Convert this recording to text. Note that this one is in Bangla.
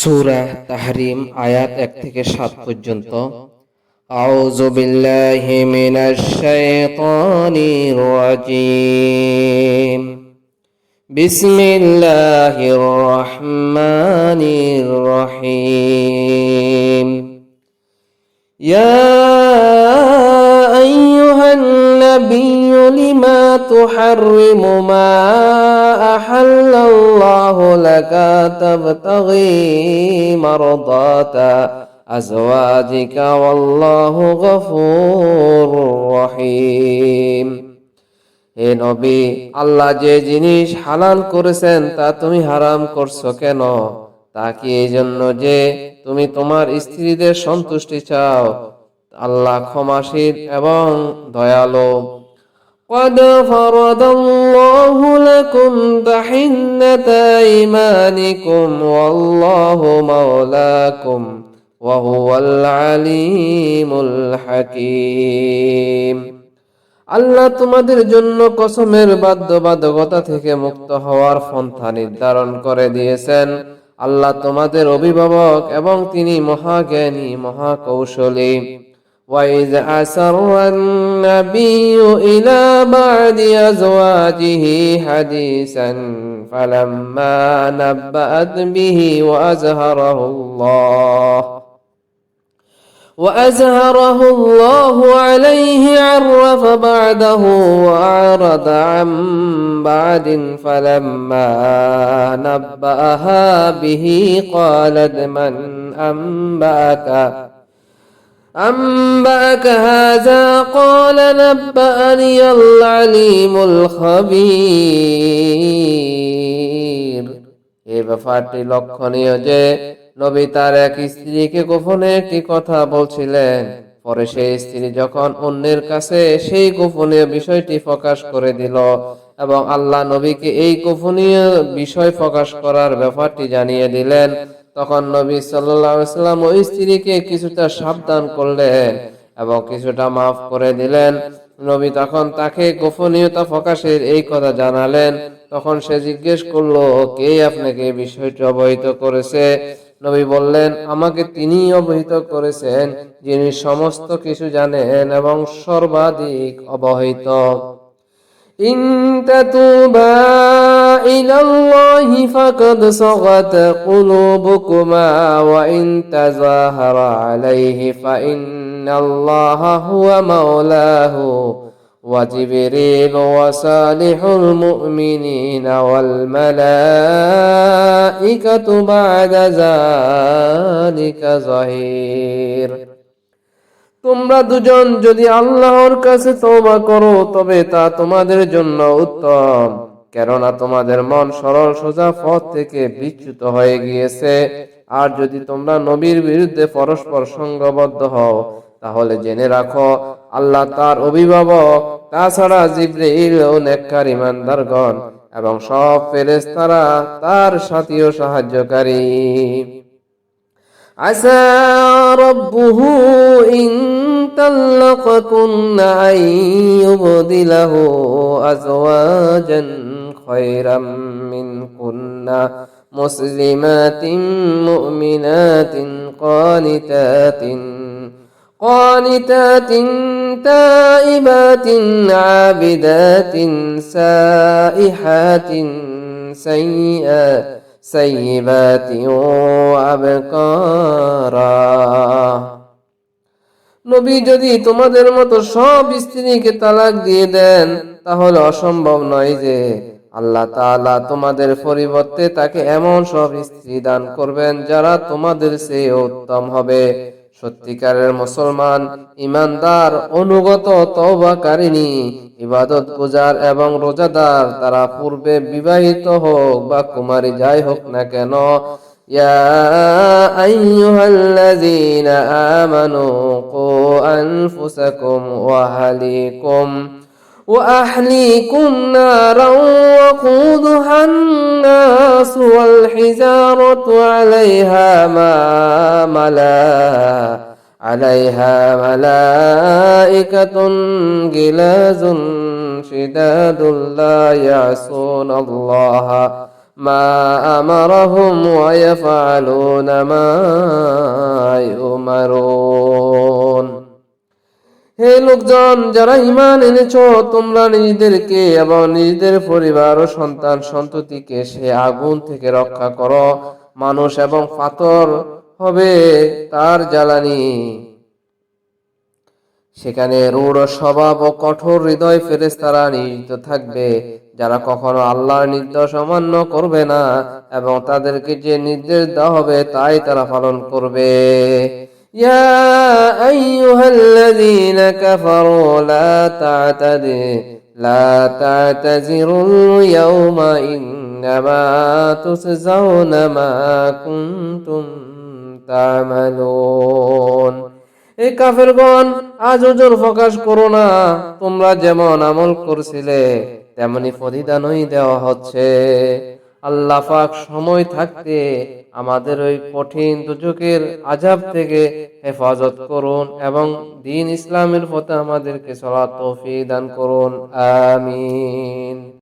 সূরা তাহরিম আয়াত এক থেকে সাত পর্যন্ত। আউযু বিল্লাহি মিনাশ শাইতানির রাজিম। বিসমিল্লাহির রহমানির রহিম। يا أيها النبي لما تحرم ما أحل الله لك تبتغي مرضات أزواجك والله غفور رحيم হে নবী আল্লাহ যে জিনিস হালাল করেছেন তা তুমি হারাম করছো কেন তা কি এই জন্য যে তুমি তোমার স্ত্রীদের সন্তুষ্টি চাও আল্লাহ ক্ষমাশীল এবং দয়ালু قد فرض الله لكم تحنة أيمانكم والله مولاكم وهو العليم الحكيم আল্লাহ তোমাদের জন্য কসমের বাধ্যবাধকতা থেকে মুক্ত হওয়ার পন্থা নির্ধারণ করে দিয়েছেন আল্লাহ তোমাদের অভিভাবক এবং তিনি মহাজ্ঞানী মহাকৌশলী وإذ أسر النبي إلى بعد أزواجه حديثا فلما نبأت به وأزهره الله وأزهره الله عليه عرف بعده وأعرض عن بعد فلما نبأها به قالت من أنبأك أنبأك هذا قال نبأني العليم الخبير এই ব্যাপারটি লক্ষণীয় যে নবী তার এক স্ত্রীকে গোপনে একটি কথা বলছিলেন পরে সেই স্ত্রী যখন অন্যের কাছে সেই গোপনীয় বিষয়টি প্রকাশ করে দিল এবং আল্লাহ নবীকে এই গোপনীয় বিষয় প্রকাশ করার ব্যাপারটি জানিয়ে দিলেন তখন নবী সাল্লাম ওই স্ত্রীকে কিছুটা সাবধান করলেন এবং কিছুটা মাফ করে দিলেন। নবী তখন তাকে গোপনীয়তা প্রকাশের এই কথা জানালেন। তখন সে জিজ্ঞেস করল, কে আপনাকে বিষয়টি অবহিত করেছে? নবী বললেন, আমাকে তিনি অবহিত করেছেন, যিনি সমস্ত কিছু জানেন এবং সর্বাধিক অবহিত। ইন্তা فقد صغت قلوبكما وإن تظاهر عليه فإن الله هو مولاه وجبريل وصالح المؤمنين والملائكة بعد ذلك ظهير তোমরা দুজন যদি আল্লাহর কাছে তওবা করো তবে তা তোমাদের জন্য উত্তম কেননা তোমাদের মন সরল সোজা পথ থেকে বিচ্যুত হয়ে গিয়েছে। আর যদি তোমরা নবীর বিরুদ্ধে পরস্পর সঙ্গবদ্ধ হও, তাহলে জেনে রাখো, আল্লাহ তার অভিভাবক, তাছাড়া জিব্রাইল ও নেককার ইমানদারগণ এবং সব ফেরেশতারা তার সাথী ও সাহায্যকারী। عسى ربه إن طلقكن أن يبدله أزواجا خيرا منكن مسلمات مؤمنات قانتات قانتات تائبات عابدات سائحات سيئات سيبات وأبكارا নবী যদি তোমাদের মতো সব স্ত্রীকে তালাক দিয়ে দেন তাহলে অসম্ভব নয় যে আল্লাহ তাআলা তোমাদের পরিবর্তে তাকে এমন সব স্ত্রী দান করবেন যারা তোমাদের চেয়ে উত্তম হবে সত্যিকারের মুসলমান ইমানদার অনুগত তওবাকারিনী ইবাদত গুজার এবং রোজাদার তারা পূর্বে বিবাহিত হোক বা কুমারী যাই হোক না কেন يا أيها الذين آمنوا قوا أنفسكم وأهليكم وأهليكم نارا وقودها الناس والحجارة عليها ما ملا عليها ملائكة غلاظ شداد لا يعصون الله ما أمرهم ويفعلون ما يؤمرون. হে লোকজন, যারা ইমান এনেছো, তোমরা নিজেদেরকে এবং নিজেদের পরিবার ও সন্তান সন্ততিকে সে আগুন থেকে রক্ষা করো। মানুষ এবং পাথর হবে তার জ্বালানি। সেখানে রূঢ় স্বভাব ও কঠোর হৃদয় ফেরেস তারা নিয়োজিত থাকবে, যারা কখনো আল্লাহর নির্দেশ অমান্য করবে না এবং তাদেরকে যে নির্দেশ দেওয়া হবে, তাই তারা পালন করবে। يا أيها الذين كفروا لا تعتدوا لا تعتذروا اليوم إنما تجزون ما كنتم تعملون এই কাফেরগণ আজ ওজোর প্রকাশ করো না তোমরা যেমন আমল করছিলে তেমনি প্রতিদানই দেওয়া হচ্ছে আল্লাহ পাক সময় থাকতে আমাদের ওই কঠিন দুজকের আজাব থেকে হেফাজত করুন এবং দিন ইসলামের পথে আমাদেরকে সলা তৌফিক দান করুন। আমিন।